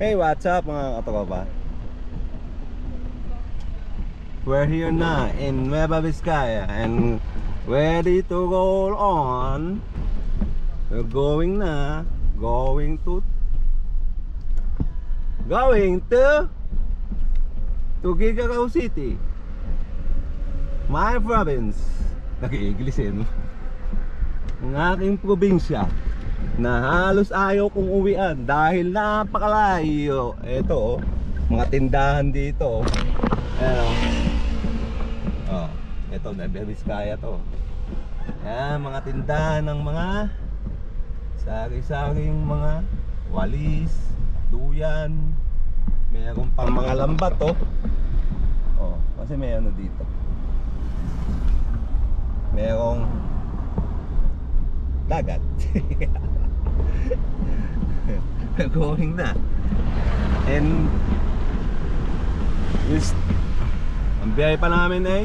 Hey, what's up mga katropa? We're here na in Nueva Vizcaya and ready to roll on. We're going na, going to going to to Gigarao City. My province. Nag-i-English no? Ang aking probinsya na halos ayaw kong uwian dahil napakalayo. Ito oh, mga tindahan dito. oh. Ayan oh. Oh, ito Nueva Vizcaya to. Ayan, mga tindahan ng mga sari-saring mga walis, duyan. Meron pang mga lambat oh. Oh, kasi may ano dito. Merong dagat. Going na. And is ang biyahe pa namin ay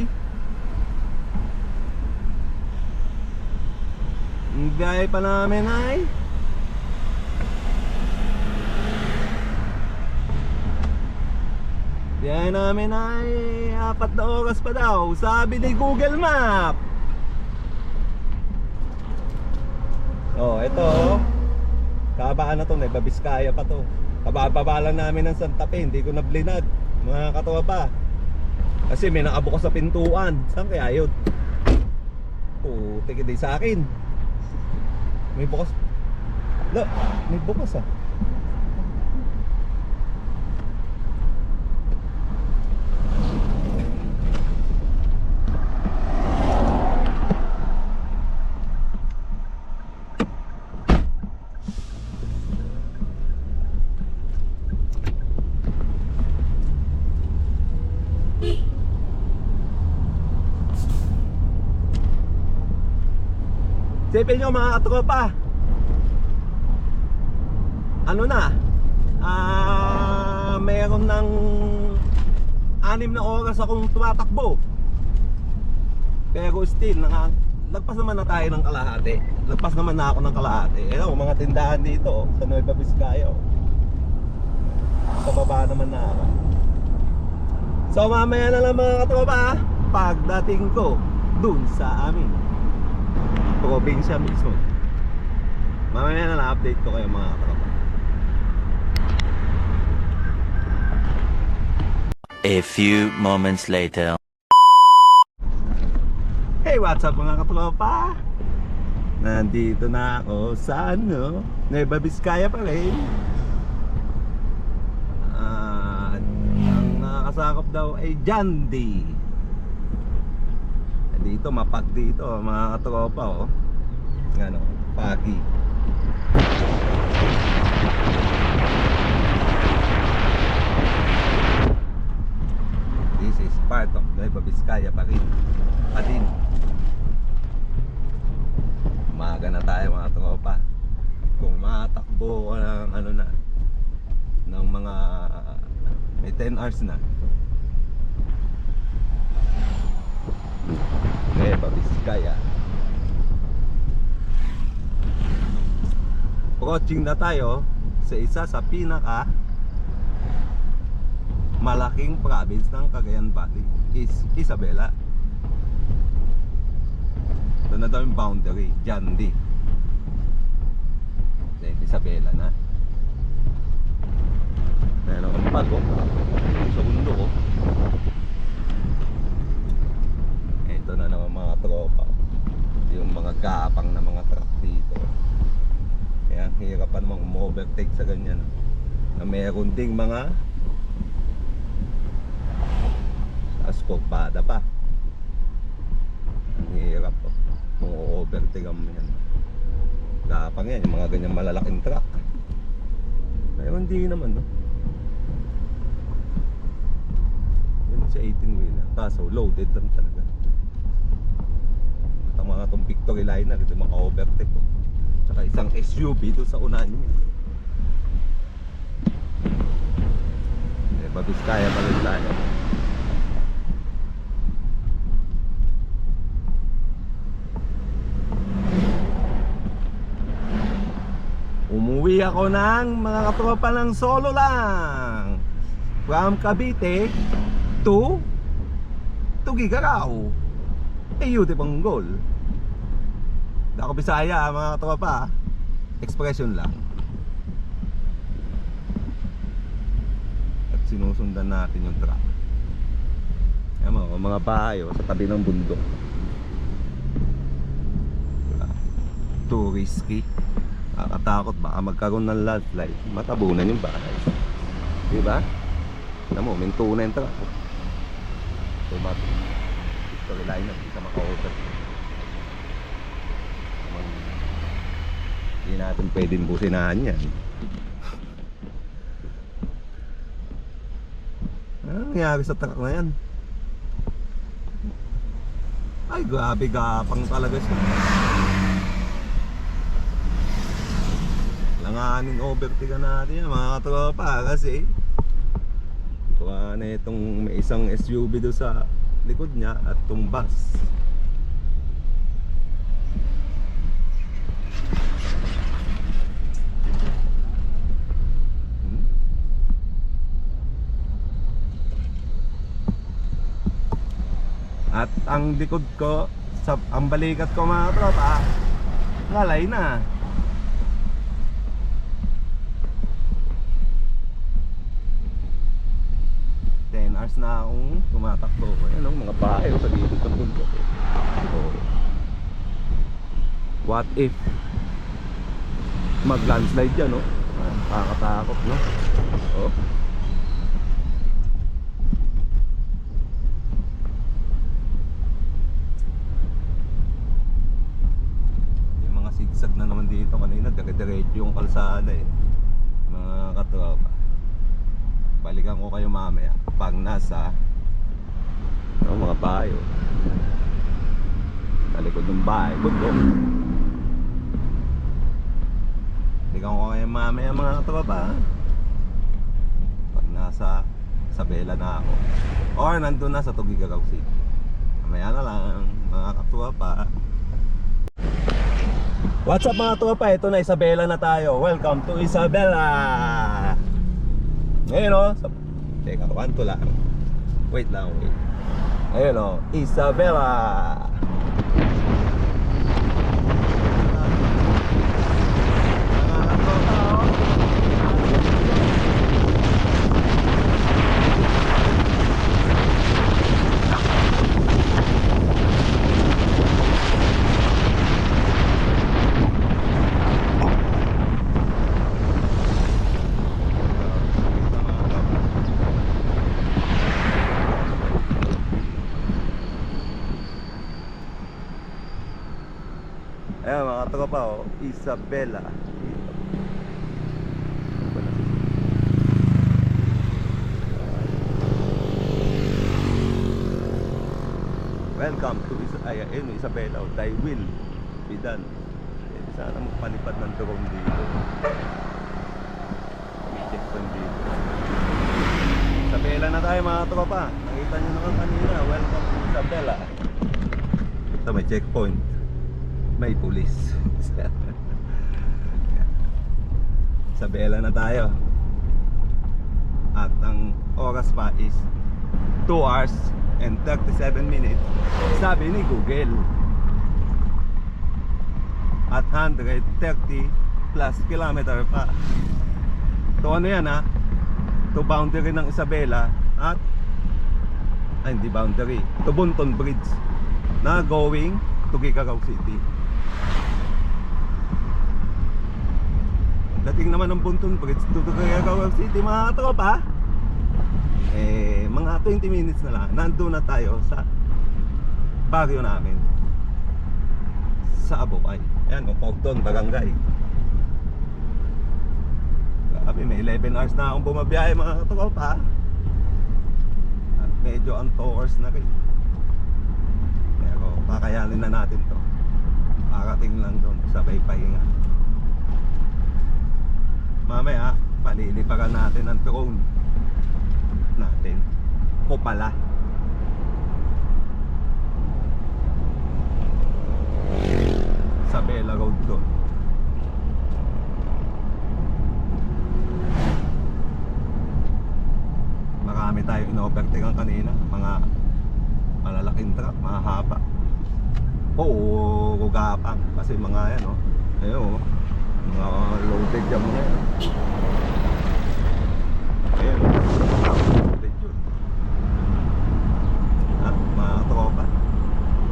ang biyahe pa namin ay biyahe namin ay apat na oras pa daw sabi ni Google Map Oh, ito oh. Kabaan na to, may Babiskaya pa to. Kabababa lang namin ng Santa Fe, hindi ko na blinag. Mga katawa pa. Kasi may nakabukas sa pintuan. Saan kaya yun? Putik hindi sa akin. May bukas. La, may bukas ah. Nyo mga katropa Ano na? Ah, meron ng anim na oras akong tumatakbo. Pero still naka, Lagpas naman na tayo ng kalahati. Lagpas naman na ako ng kalahati. Ayan oh, mga tindahan dito oh, Sa Nueva Vizcaya oh. Naman na ako. So mamaya na lang mga katropa ah, Pagdating ko Dun sa amin probinsya mismo. Mamaya na na-update ko kayo mga katropa. A few moments later. Hey, what's up mga katropa? Nandito na ako sa ano, Nueva Vizcaya pa rin. At ang nakakasakop daw ay Jandi. Dito, mapag dito mga katropa oh. Ano, pagi. This is part of Nueva Vizcaya pa rin. Pa din. Umaga na tayo mga tropa. Kung matakbo ka ng ano na ng mga may 10 hours na. Nueva Vizcaya. Approaching na tayo sa isa sa pinaka malaking province ng Cagayan Valley is Isabela. Ito na daw yung boundary, Jandi. Isabela na. Meron ang bago. Sa undo ko. Ito na naman mga tropa. Yung mga gapang na mga truck dito. Kaya ang hirap pa namang umu-overtake sa ganyan. Na meron ding mga askorpada pa. Ang hirap po. Overtake mo yan. Gapang yan, yung mga ganyang malalaking truck. Pero hindi naman, no? Yan sa 18 wheeler. Kaso loaded lang talaga. At ang mga itong Victory Liner, ito mga overtake ko. Tsaka isang SUV doon sa unahan niya. Eh, Babiskaya pa rin tayo. Uwi ako ng mga katropa ng solo lang. From Cavite to Tugigaraw. Eh, yun pang goal. Hindi ako Bisaya mga katropa. Expression lang. At sinusundan natin yung truck. Ayan mga, mga bahay oh, sa tabi ng bundok. Too risky. Nakakatakot baka magkaroon ng landslide. Matabunan yung bahay. Di ba? Alam mo, minto na yung truck. Automatic. Storyline na, hindi ka maka-over. Hindi natin pwedeng businahan yan. Ano nangyari sa truck na yan? Ay, grabe gapang talaga siya. Langanin overtake natin yan mga katropa kasi Kuha na itong may isang SUV doon sa likod niya at tumbas. Hmm? At ang likod ko, sa, ang balikat ko mga tropa, ngalay na. Hours na akong tumatakbo. Ayan ang mga bahay oh, sa gilid ng bundok. Oh. What if mag-landslide yan, no? Ah, Nakakatakot, no? Oh. Yung mga sigsag na naman dito kanina, yung kalsada eh. Mga katropa. Balikan ko kayo mamaya pag nasa ano, mga bahay oh. Sa likod ng bahay, bundok. Balikan ko kayo mamaya mga katropa? Pag nasa Isabela na ako Or nandun na sa Tugigaraw City Mamaya na lang mga katropa What's up mga tropa? Ito na Isabela na tayo. Welcome to Isabela. Ngayon o. Sa... Teka, kanto lang. Wait lang, wait. Ayun o. Isabela. Mga tropa, oh. Ayan mga tropa oh, Isabela. Welcome to Isa ay, ayun, Isabela. Oh, thy will be done. Eh, sana magpalipad ng drone dito. May checkpoint dito. Isabela na tayo mga tropa. Nakita nyo naman kanina. Welcome to Isabela. Ito may checkpoint. May pulis. Isabela na tayo. At ang oras pa is 2 hours and 37 minutes. Sabi ni Google. At 130 plus kilometer pa. Ito ano yan ha? Ito boundary ng Isabela at ay hindi boundary. Ito Bunton Bridge na going to Gigaraw City. Dating naman ng Bunton Bridge to Gigaraw City mga tropa. Eh, mga 20 minutes na lang. Nandun na tayo sa baryo namin. Sa Abukay. Ayan, o Pogton, Barangay. Grabe, may 11 hours na akong bumabiyahe mga tropa. At medyo ang 2 hours na rin. Pero kakayanin na natin to. Parating lang doon, sabay pahinga mamaya palilipagan natin ang drone natin. Ko pala. Sa Bella Road doon. Marami tayo inovertikan kanina. Mga malalaking truck, mga haba. Oo, gugapang. Kasi mga yan o oh. ayun o mga loaded yan mga yan. Ayun, loaded yun. Ha, mga tropa.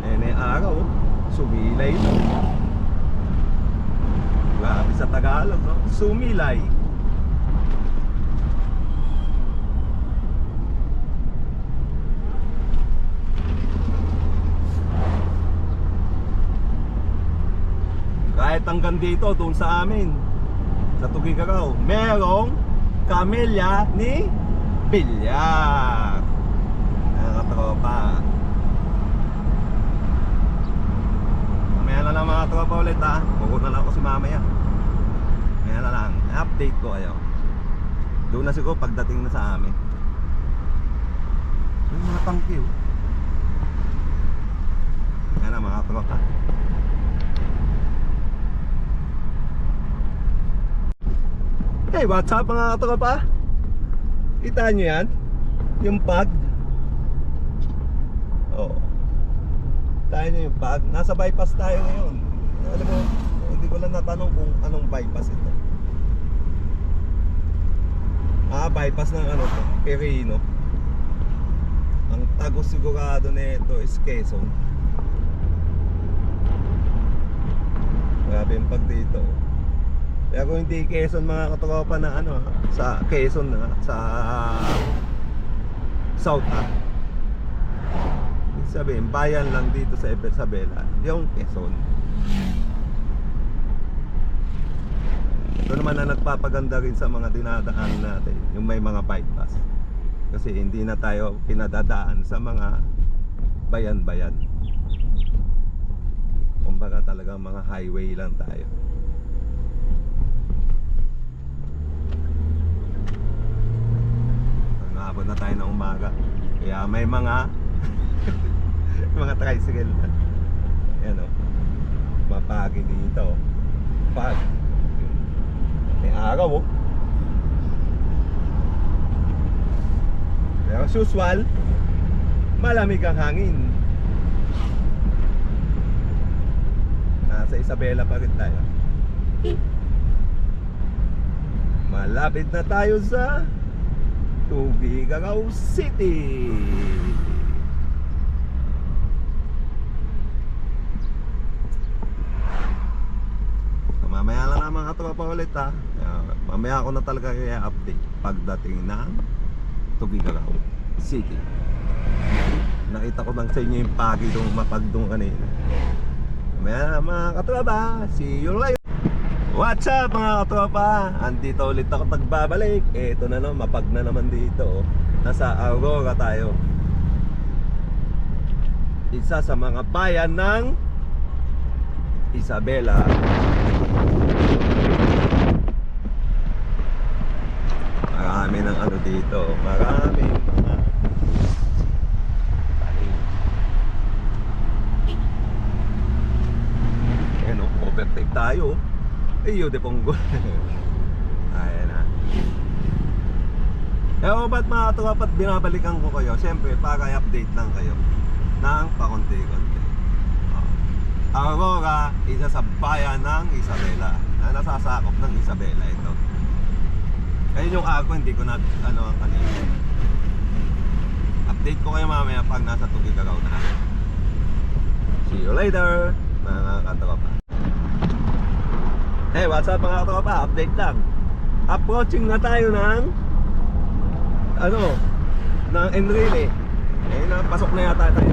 Eh, na yung araw. Sumilay na. Grabe sa Tagalog, no? Sumilay. Kahit hanggang dito, doon sa amin, sa Tugigaraw, merong Camellia ni Bilyar. Mga tropa. Mamaya na lang mga tropa ulit ha. Bukod na lang ako si mamaya. Mamaya na lang. Update ko kayo. Doon na siguro pagdating na sa amin. Ay, mga tangki oh. Yan na mga tropa. Hey, what's up mga tropa? Kita nyo yan? Yung pag Oo. Tayo nyo yung pag Nasa bypass tayo ngayon. Alam mo, hindi ko lang natanong kung anong bypass ito. Ah, bypass ng ano to? Perino Ang tagos sigurado nito is Quezon. Grabe yung pag dito oh. Pero hindi Quezon mga katropa na ano sa Quezon na sa South. Ibig sabihin, bayan lang dito sa Isabela, yung Quezon. Ito naman na nagpapaganda rin sa mga dinadaan natin, yung may mga bypass. Kasi hindi na tayo pinadadaan sa mga bayan-bayan. Kumbaga talagang mga highway lang tayo. Nangabot na tayo ng umaga. Kaya may mga mga tricycle na. Yan o. Mapagi dito. Pag. May araw o. Pero as usual, malamig ang hangin. Nasa Isabela pa rin tayo. Malapit na tayo sa Tugigaraw City. So, mamaya lang na mga tropa ulit ha. Uh, mamaya ako na talaga kaya update pagdating ng Tugigaraw City. Nakita ko lang sa inyo yung pagi doon mapagdong kanina. Mamaya mga katropa. See you later. What's up mga katropa? Andito ulit ako tagbabalik Ito na no, mapag na naman dito Nasa Aurora tayo. Isa sa mga bayan ng Isabela. Marami ng ano dito Marami mga tanim Ayan o, overtake tayo Iyo de pongo. Ayan na. Oh, ba't mga tropa at binabalikan ko kayo? Siyempre, para i-update lang kayo ng pakonti-konti. Oh. Aurora, isa sa bayan ng Isabela na nasasakop ng Isabela ito. Ayun yung ako, hindi ko na ano ang kanina. Update ko kayo mamaya pag nasa Tugigaraw na. See you later, mga katropa. Hey, what's up mga tropa? Update lang. Approaching na tayo ng ano, ng Enrile. Eh, napasok na yata tayo.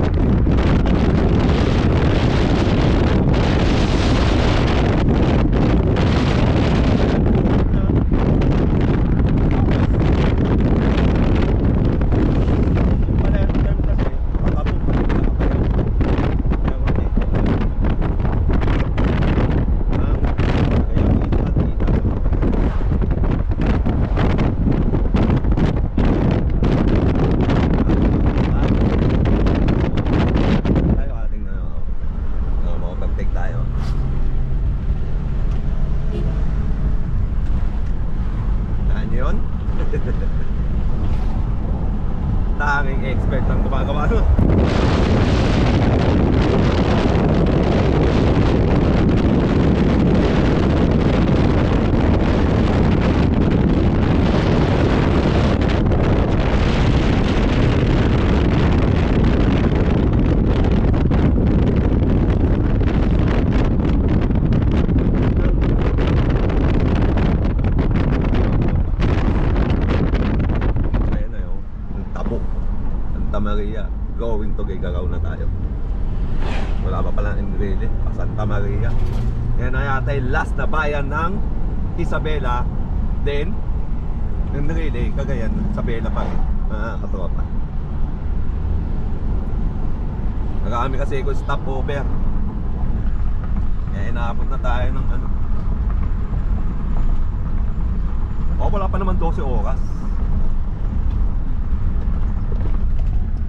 Maria. Yan na yata yung last na bayan ng Isabela. Then, Enrile, Cagayan, Isabela pa rin. Mga katropa. Marami kasi ko stopover. Kaya inaabot na tayo ng ano. O, wala pa naman 12 oras.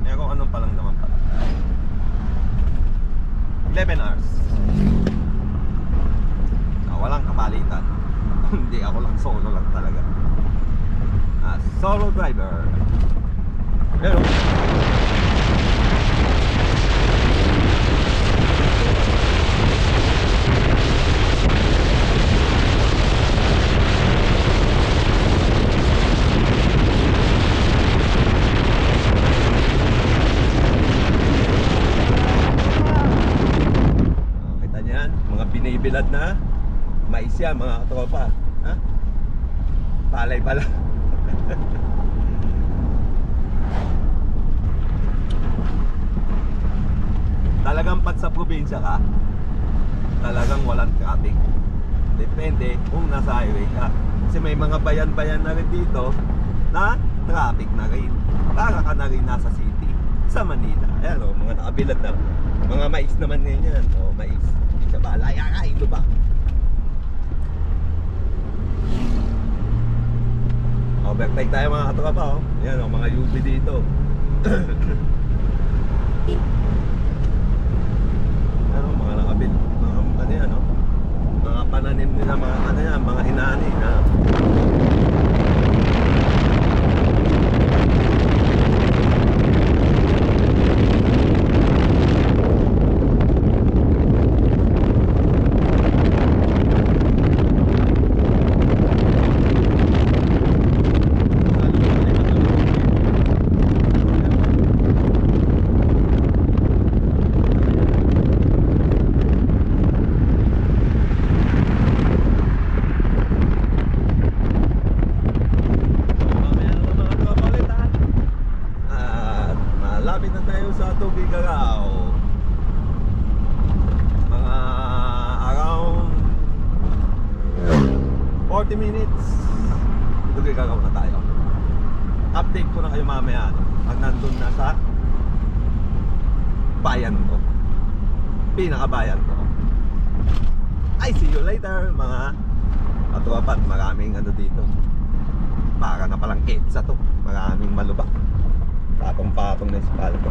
Kaya kung anong pa lang naman pala. 11 hours. Walang kapalitan. Hindi ako lang solo lang talaga. Ah, solo driver. Pero Oh, kita niyo yan, mga binibilad na yan, mga katropa. Ha? Palay pala. talagang pag sa probinsya ka, talagang walang traffic. Depende kung nasa highway ka. Kasi may mga bayan-bayan na rin dito na traffic na rin. Para ka na rin nasa city sa Manila. Ayan o, mga nakabilad na. Mga mais naman ngayon yan. O, mais. Hindi siya bahala. Ay, ay, ito ba? Overtake tayo mga katropa oh. Yan o, mga UV dito. ano, mga nakabil. Mga ano yan oh. Mga pananim nila, mga ano yan, mga inani na. Mamaya na mga tropa ulit ha. At malapit na tayo sa Tugigaraw. Mga around 40 minutes. Tugigaraw na tayo. Update ko na kayo mamaya no? pag nandun na sa bayan ko. Pinakabayan ko. I see you later mga katropa. Maraming ano dito para na palang EDSA to. Maraming malubak. Patong-patong na espalto.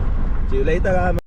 See you later, ah.